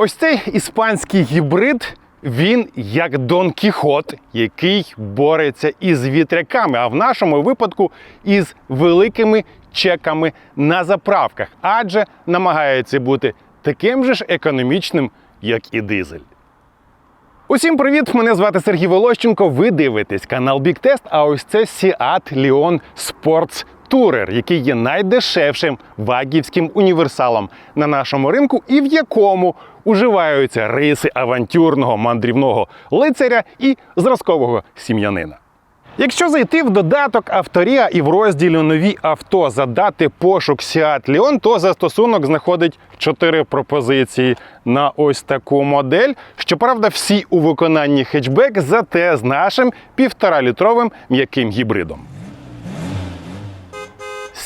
Ось цей іспанський гібрид. Він як Дон Кіхот, який бореться із вітряками, а в нашому випадку із великими чеками на заправках, адже намагається бути таким же ж економічним, як і дизель. Усім привіт! Мене звати Сергій Волощенко. Ви дивитесь канал Big Test, А ось це Seat Leon Sports Tourer, який є найдешевшим вагівським універсалом на нашому ринку, і в якому уживаються риси авантюрного мандрівного лицаря і зразкового сім'янина. Якщо зайти в додаток Авторія і в розділі Нові авто задати пошук Seat Leon, то застосунок знаходить чотири пропозиції на ось таку модель. Щоправда, всі у виконанні хетчбек, зате з нашим півторалітровим м'яким гібридом.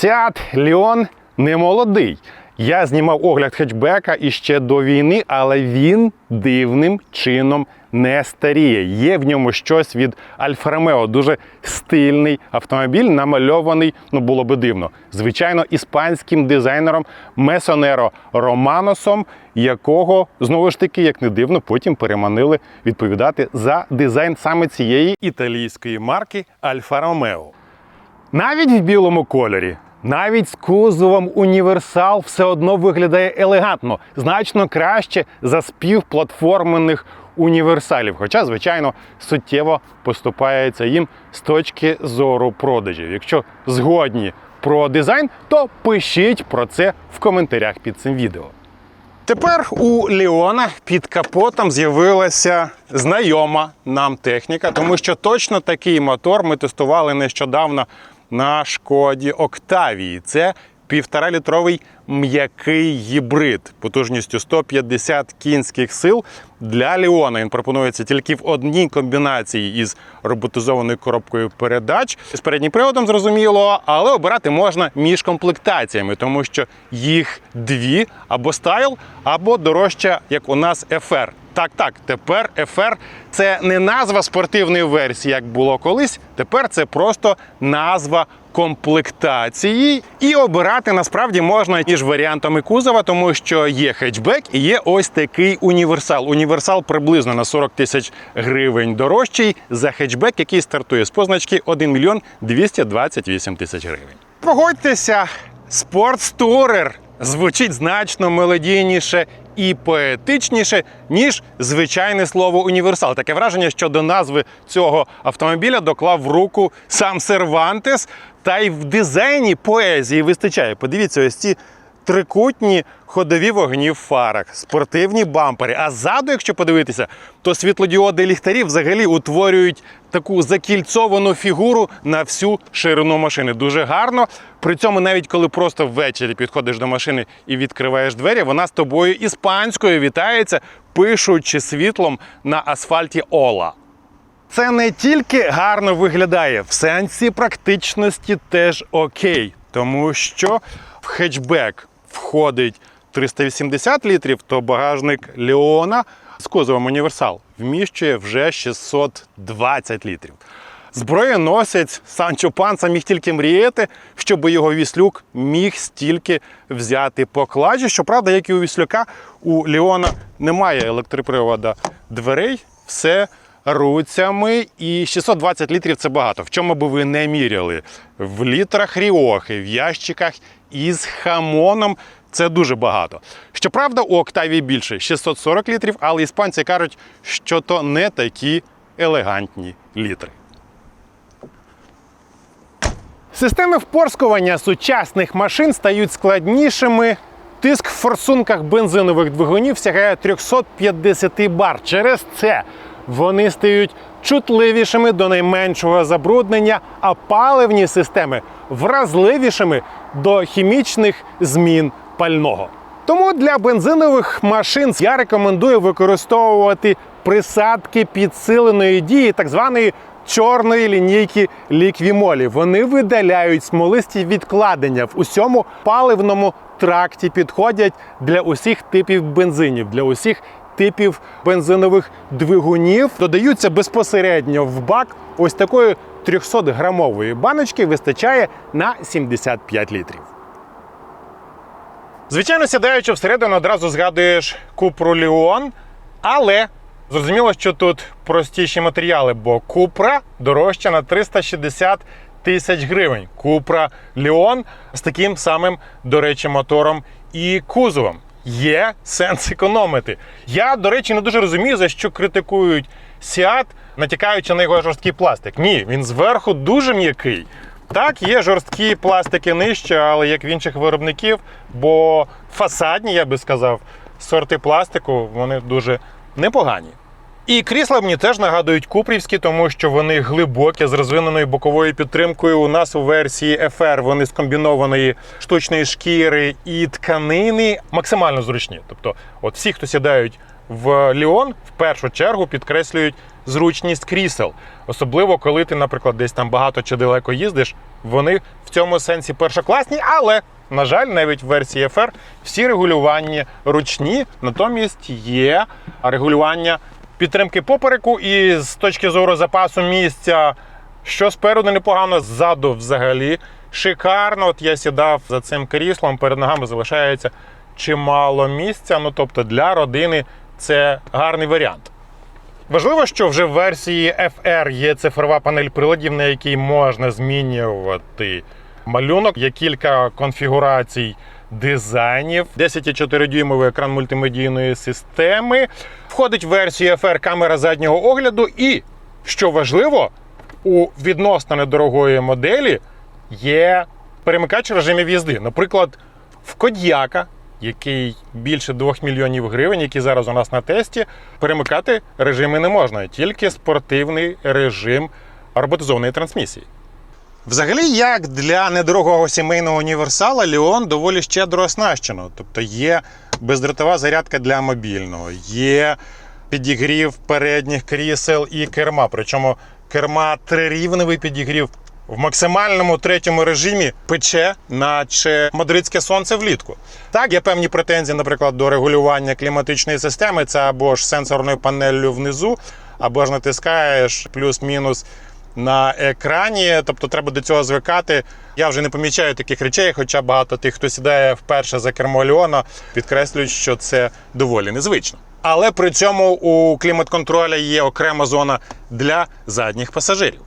Seat Leon не молодий. Я знімав огляд хетчбека іще до війни, але він дивним чином не старіє. Є в ньому щось від Альфа Ромео. Дуже стильний автомобіль, намальований, ну було би дивно. Звичайно, іспанським дизайнером Месонеро Романосом, якого знову ж таки, як не дивно, потім переманили відповідати за дизайн саме цієї італійської марки Альфа Ромео. Навіть в білому кольорі, навіть з кузовом універсал все одно виглядає елегантно, значно краще за співплатформених універсалів. Хоча, звичайно, суттєво поступається їм з точки зору продажів. Якщо згодні про дизайн, то пишіть про це в коментарях під цим відео. Тепер у Леона під капотом з'явилася знайома нам техніка, тому що точно такий мотор ми тестували нещодавно на шкоді Октавії. Це півторалітровий м'який гібрид потужністю 150 кінських сил для Леона. Він пропонується тільки в одній комбінації із роботизованою коробкою передач з переднім приводом, зрозуміло, але обирати можна між комплектаціями, тому що їх дві або стайл, або дорожча, як у нас FR. Так, так, тепер FR – це не назва спортивної версії, як було колись. Тепер це просто назва комплектації. І обирати насправді можна між варіантами кузова, тому що є хетчбек і є ось такий універсал. Універсал приблизно на 40 тисяч гривень дорожчий за хетчбек, який стартує з позначки 1 мільйон 228 тисяч гривень. Погодьтеся, спортстурер звучить значно мелодійніше і поетичніше, ніж звичайне слово універсал. Таке враження, що до назви цього автомобіля доклав руку сам Сервантес, та й в дизайні поезії вистачає. Подивіться, ось ці трикутні ходові вогні в фарах, спортивні бампери. А ззаду, якщо подивитися, то світлодіоди ліхтарів взагалі утворюють таку закільцовану фігуру на всю ширину машини. Дуже гарно. При цьому, навіть коли просто ввечері підходиш до машини і відкриваєш двері, вона з тобою іспанською вітається, пишучи світлом на асфальті Ола. Це не тільки гарно виглядає, в сенсі практичності теж окей, тому що в хетчбек входить 380 літрів, то багажник Леона з кузовом універсал вміщує вже 620 літрів. Зброєносець Санчо Панса міг тільки мріяти, щоб його віслюк міг стільки взяти поклажі. Щоправда, як і у віслюка, у Леона немає електропривода дверей, все руцями. І 620 літрів це багато. В чому би ви не міряли? В літрах ріохи, в ящиках із хамоном. Це дуже багато. Щоправда, у Октавії більше 640 літрів, але іспанці кажуть, що то не такі елегантні літри. Системи впорскування сучасних машин стають складнішими. Тиск в форсунках бензинових двигунів сягає 350 бар. Через це вони стають чутливішими до найменшого забруднення, а паливні системи вразливішими до хімічних змін пального. Тому для бензинових машин я рекомендую використовувати присадки підсиленої дії, так званої чорної лінійки ліквімолі. Вони видаляють смолисті відкладення в усьому паливному тракті, підходять для усіх типів бензинів, для усіх типів бензинових двигунів. Додаються безпосередньо в бак ось такої 300-грамової баночки вистачає на 75 літрів. Звичайно, сідаючи всередину, одразу згадуєш Купру Ліон, але зрозуміло, що тут простіші матеріали, бо Купра дорожча на 360 тисяч гривень. Купра Ліон з таким самим, до речі, мотором і кузовом. Є сенс економити. Я, до речі, не дуже розумію, за що критикують Сіат, натякаючи на його жорсткий пластик. Ні, він зверху дуже м'який. Так, є жорсткі пластики нижче, але як в інших виробників, бо фасадні, я би сказав, сорти пластику вони дуже непогані. І крісла мені теж нагадують купрівські, тому що вони глибокі з розвиненою боковою підтримкою. У нас у версії FR вони з комбінованої штучної шкіри і тканини максимально зручні. Тобто, от всі, хто сідають в Ліон, в першу чергу підкреслюють зручність крісел. Особливо, коли ти, наприклад, десь там багато чи далеко їздиш, вони в цьому сенсі першокласні, але. На жаль, навіть в версії FR всі регулювання ручні, натомість є регулювання підтримки попереку і з точки зору запасу місця, що спереду непогано, ззаду взагалі шикарно. От я сідав за цим кріслом, перед ногами залишається чимало місця. Ну тобто для родини це гарний варіант. Важливо, що вже в версії FR є цифрова панель приладів, на якій можна змінювати малюнок. Є кілька конфігурацій дизайнів. 10,4 дюймовий екран мультимедійної системи. Входить в версію FR камера заднього огляду. І, що важливо, у відносно недорогої моделі є перемикач режимів їзди. Наприклад, в Кодьяка, який більше 2 мільйонів гривень, який зараз у нас на тесті, перемикати режими не можна, тільки спортивний режим роботизованої трансмісії. Взагалі, як для недорогого сімейного універсала, Ліон доволі щедро оснащено. Тобто є бездротова зарядка для мобільного, є підігрів передніх крісел і керма. Причому керма трирівневий підігрів. В максимальному третьому режимі пече, наче мадридське сонце влітку. Так, є певні претензії, наприклад, до регулювання кліматичної системи. Це або ж сенсорною панеллю внизу, або ж натискаєш плюс-мінус на екрані. Тобто треба до цього звикати. Я вже не помічаю таких речей, хоча багато тих, хто сідає вперше за кермо Ліона, підкреслюють, що це доволі незвично. Але при цьому у клімат-контроля є окрема зона для задніх пасажирів.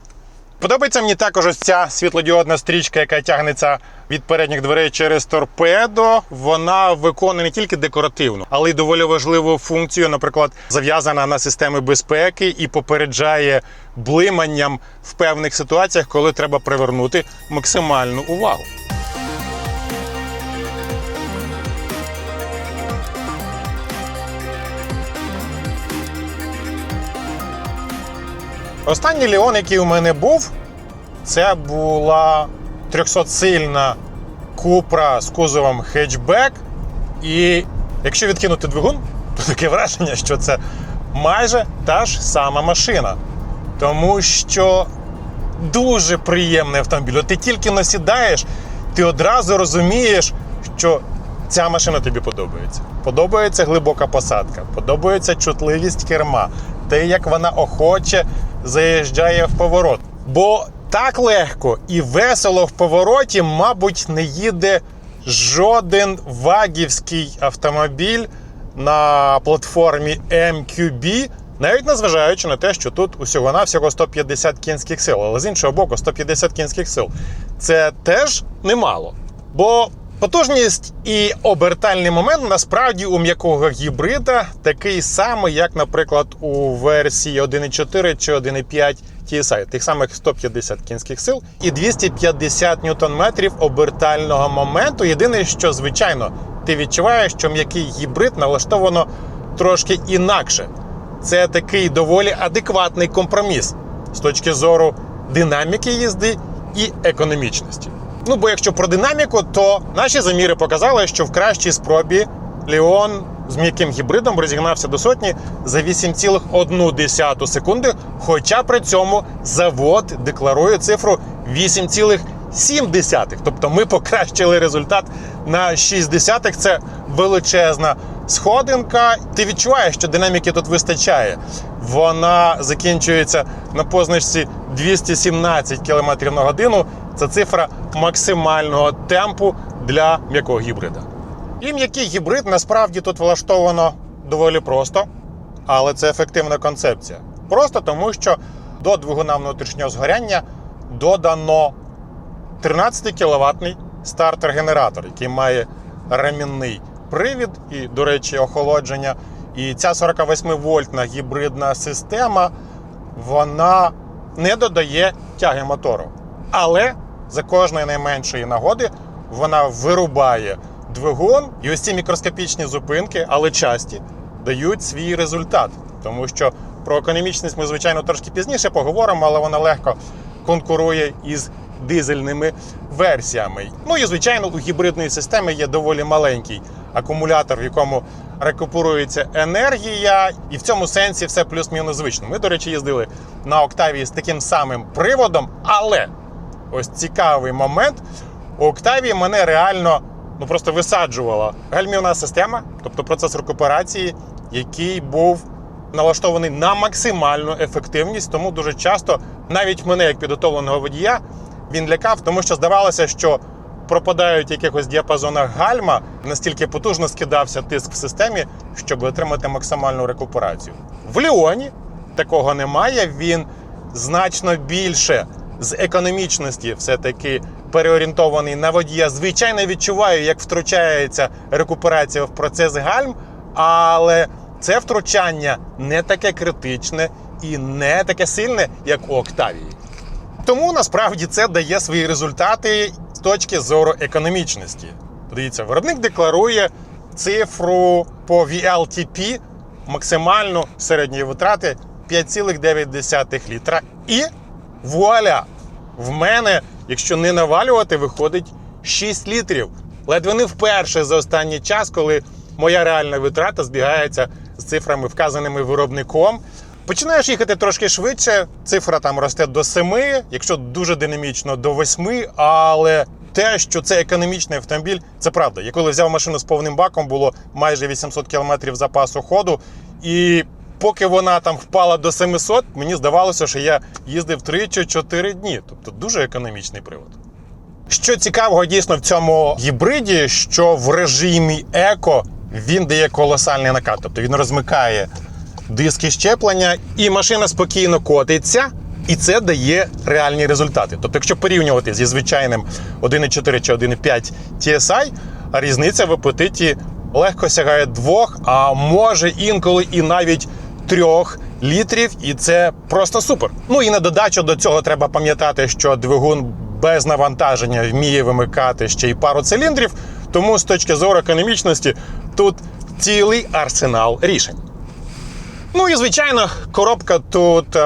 Подобається мені також ось ця світлодіодна стрічка, яка тягнеться від передніх дверей через торпедо. Вона виконує не тільки декоративну, але й доволі важливу функцію, наприклад, зав'язана на системи безпеки і попереджає блиманням в певних ситуаціях, коли треба привернути максимальну увагу. Останній Леон, який у мене був, це була 300-сильна купра з кузовом хетчбек. І якщо відкинути двигун, то таке враження, що це майже та ж сама машина. Тому що дуже приємний автомобіль. От ти тільки насідаєш, ти одразу розумієш, що ця машина тобі подобається. Подобається глибока посадка, подобається чутливість керма, те, як вона охоче заїжджає в поворот. Бо так легко і весело в повороті, мабуть, не їде жоден вагівський автомобіль на платформі MQB, навіть незважаючи на те, що тут усього-навсього 150 кінських сил. Але з іншого боку, 150 кінських сил це теж немало. Бо потужність і обертальний момент насправді у м'якого гібрида такий самий, як, наприклад, у версії 1.4 чи 1.5 TSI. тих самих 150 кінських сил і 250 ньютон-метрів обертального моменту. Єдине, що звичайно ти відчуваєш, що м'який гібрид налаштовано трошки інакше. Це такий доволі адекватний компроміс з точки зору динаміки їзди і економічності. Ну бо якщо про динаміку, то наші заміри показали, що в кращій спробі Леон з м'яким гібридом розігнався до сотні за 8,1 секунди. Хоча при цьому завод декларує цифру 8,7. Тобто ми покращили результат на 6 десятих. Це величезна сходинка. Ти відчуваєш, що динаміки тут вистачає. Вона закінчується на позначці 217 км на годину. Це цифра максимального темпу для м'якого гібрида. І м'який гібрид насправді тут влаштовано доволі просто, але це ефективна концепція. Просто тому, що до двигуна внутрішнього згоряння додано 13 кВт стартер-генератор, який має ремінний привід і, до речі, охолодження. І ця 48 вольтна гібридна система вона не додає тяги мотору. Але за кожної найменшої нагоди вона вирубає двигун, і ось ці мікроскопічні зупинки, але часті, дають свій результат. Тому що про економічність ми, звичайно, трошки пізніше поговоримо, але вона легко конкурує із дизельними версіями. Ну і звичайно, у гібридної системи є доволі маленький акумулятор, в якому рекуперується енергія, і в цьому сенсі все плюс-мінус звично. Ми, до речі, їздили на Октавії з таким самим приводом, але ось цікавий момент. У Октавії мене реально ну просто висаджувала гальмівна система, тобто процес рекуперації, який був налаштований на максимальну ефективність. Тому дуже часто навіть мене, як підготовленого водія, він лякав, тому що здавалося, що пропадають в якихось діапазонах гальма, настільки потужно скидався тиск в системі, щоб отримати максимальну рекуперацію. В Ліоні такого немає. Він значно більше з економічності все-таки переорієнтований на водія. Звичайно, відчуваю, як втручається рекуперація в процес гальм, але це втручання не таке критичне і не таке сильне, як у Октавії. Тому насправді це дає свої результати з точки зору економічності. Подивіться, виробник декларує цифру по VLTP максимальну середньої витрати 5,9 літра. І вуаля! В мене, якщо не навалювати, виходить 6 літрів. Ледве не вперше за останній час, коли моя реальна витрата збігається з цифрами, вказаними виробником. Починаєш їхати трошки швидше, цифра там росте до 7, якщо дуже динамічно до 8, але те, що це економічний автомобіль, це правда. Я коли взяв машину з повним баком, було майже 800 км запасу ходу. І поки вона там впала до 700, мені здавалося, що я їздив 3 чи 4 дні. Тобто дуже економічний привод. Що цікавого дійсно в цьому гібриді, що в режимі еко він дає колосальний накат. Тобто він розмикає диски щеплення, і машина спокійно котиться, і це дає реальні результати. Тобто, якщо порівнювати зі звичайним 1,4 чи 1,5 TSI, різниця в апетиті легко сягає 2, а може інколи і навіть 3 літрів, і це просто супер. Ну і на додачу до цього треба пам'ятати, що двигун без навантаження вміє вимикати ще й пару циліндрів. Тому з точки зору економічності тут цілий арсенал рішень. Ну і звичайно, коробка тут е,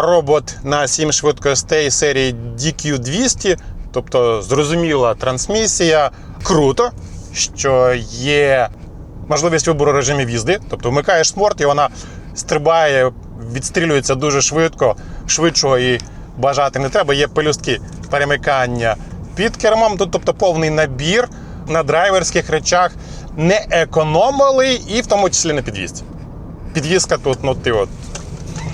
робот на 7 швидкостей серії DQ200, тобто зрозуміла трансмісія. Круто, що є можливість вибору режимів їзди. Тобто вмикаєш спорт, і вона стрибає, відстрілюється дуже швидко, швидшого і бажати не треба. Є пелюстки перемикання під кермом, тут, тобто повний набір на драйверських речах. Не економили і в тому числі на підвізці. Підвізка тут, ну ти от.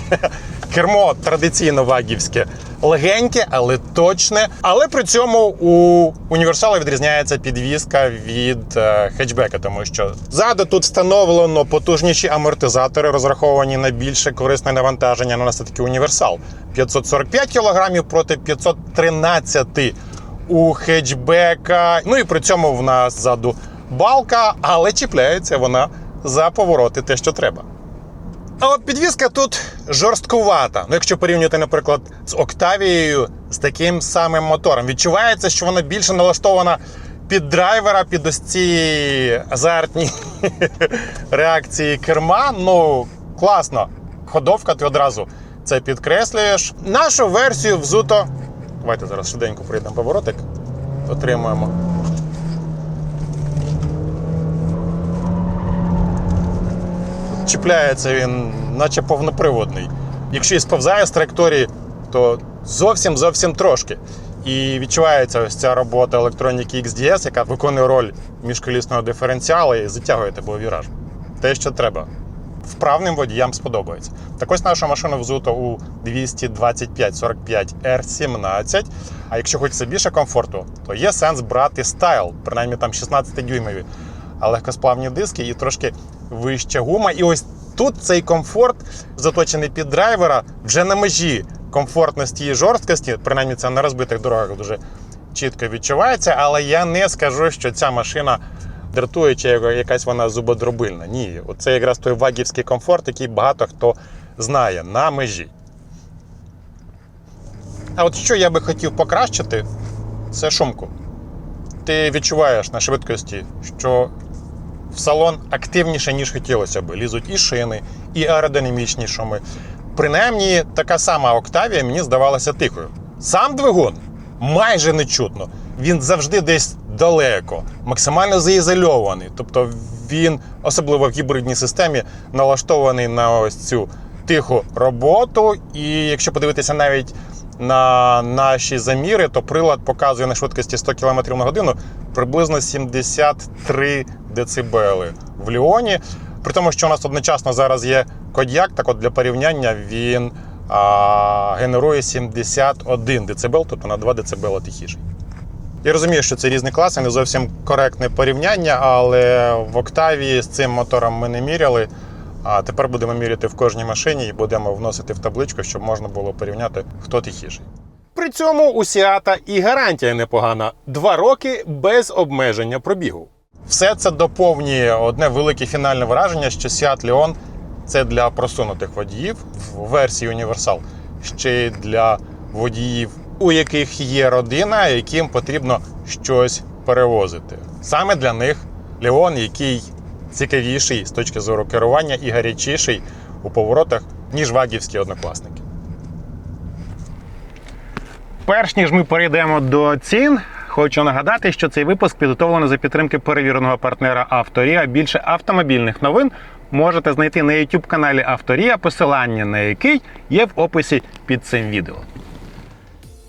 Кермо традиційно вагівське, легеньке, але точне. Але при цьому у універсала відрізняється підвізка від е, хетчбека, тому що ззаду тут встановлено потужніші амортизатори, розраховані на більше корисне навантаження. У нас це такий універсал. 545 кг проти 513 у хетчбека. Ну і при цьому в нас ззаду балка, але чіпляється вона за повороти те, що треба. А от підвізка тут жорсткувата. Ну, якщо порівнювати, наприклад, з Октавією з таким самим мотором, відчувається, що вона більше налаштована під драйвера, під ось ці азартні реакції керма. Ну, класно. Ходовка, ти одразу це підкреслюєш. Нашу версію взуто. Давайте зараз швиденько прийдемо поворотик. Отримуємо. Чіпляється він, наче повноприводний. Якщо і сповзає з траєкторії, то зовсім зовсім трошки. І відчувається ось ця робота електроніки XDS, яка виконує роль міжколісного диференціалу і затягує тебе віраж. Те, що треба. Вправним водіям сподобається. Так ось наша машина взута у 225-45 R17. А якщо хочеться більше комфорту, то є сенс брати стайл, принаймні там 16 дюймові а легкосплавні диски і трошки вища гума. І ось тут цей комфорт, заточений під драйвера, вже на межі комфортності і жорсткості, принаймні це на розбитих дорогах дуже чітко відчувається, але я не скажу, що ця машина дратує, чи якась вона зубодробильна. Ні, це якраз той вагівський комфорт, який багато хто знає на межі. А от що я би хотів покращити, це шумку. Ти відчуваєш на швидкості, що в салон активніше, ніж хотілося би. Лізуть і шини, і аеродинамічні шуми. Принаймні, така сама Октавія мені здавалася тихою. Сам двигун майже не чутно. Він завжди десь далеко, максимально заізольований. Тобто він, особливо в гібридній системі, налаштований на ось цю тиху роботу. І якщо подивитися навіть на наші заміри, то прилад показує на швидкості 100 км на годину приблизно 73 децибели в Ліоні. При тому, що у нас одночасно зараз є кодьяк, так от для порівняння він а, генерує 71 децибел, тобто на 2 децибела тихіший. Я розумію, що це різні класи, не зовсім коректне порівняння, але в Октавії з цим мотором ми не міряли. А тепер будемо міряти в кожній машині і будемо вносити в табличку, щоб можна було порівняти, хто тихіший. При цьому у Сіата і гарантія непогана: два роки без обмеження пробігу. Все це доповнює одне велике фінальне враження, що Seat Leon – це для просунутих водіїв в версії Універсал, ще й для водіїв, у яких є родина, яким потрібно щось перевозити. Саме для них Leon, який цікавіший з точки зору керування і гарячіший у поворотах, ніж вагівські однокласники. Перш ніж ми перейдемо до цін, хочу нагадати, що цей випуск підготовлено за підтримки перевіреного партнера Авторія. Більше автомобільних новин можете знайти на youtube каналі Авторія, посилання на який є в описі під цим відео.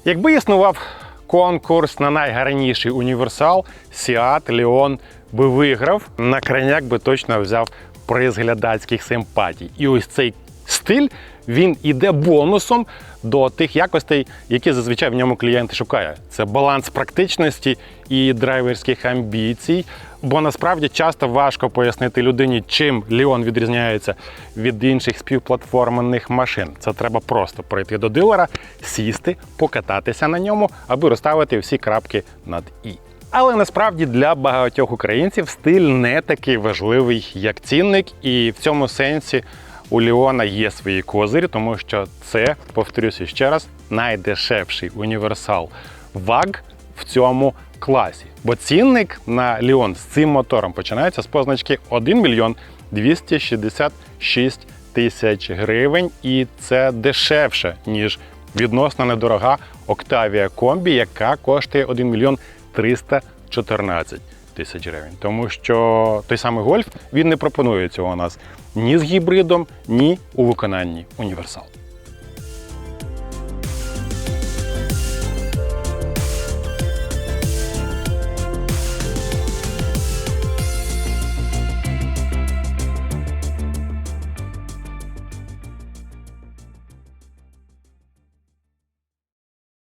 Якби існував конкурс на найгарніший універсал, Сіат Леон би виграв, на крайняк би точно взяв приз глядацьких симпатій. І ось цей стиль він іде бонусом до тих якостей, які зазвичай в ньому клієнт шукає. Це баланс практичності і драйверських амбіцій. Бо насправді часто важко пояснити людині, чим Ліон відрізняється від інших співплатформених машин. Це треба просто прийти до дилера, сісти, покататися на ньому, аби розставити всі крапки над і. Але насправді для багатьох українців стиль не такий важливий, як цінник, і в цьому сенсі у Ліона є свої козирі, тому що це, повторюся ще раз, найдешевший універсал ВАГ в цьому класі. Бо цінник на Ліон з цим мотором починається з позначки 1 мільйон 266 тисяч гривень, і це дешевше, ніж відносно недорога Octavia Комбі, яка коштує 1 мільйон 314 тисяч гривень. Тому що той самий гольф він не пропонує цього у нас ні з гібридом, ні у виконанні універсал.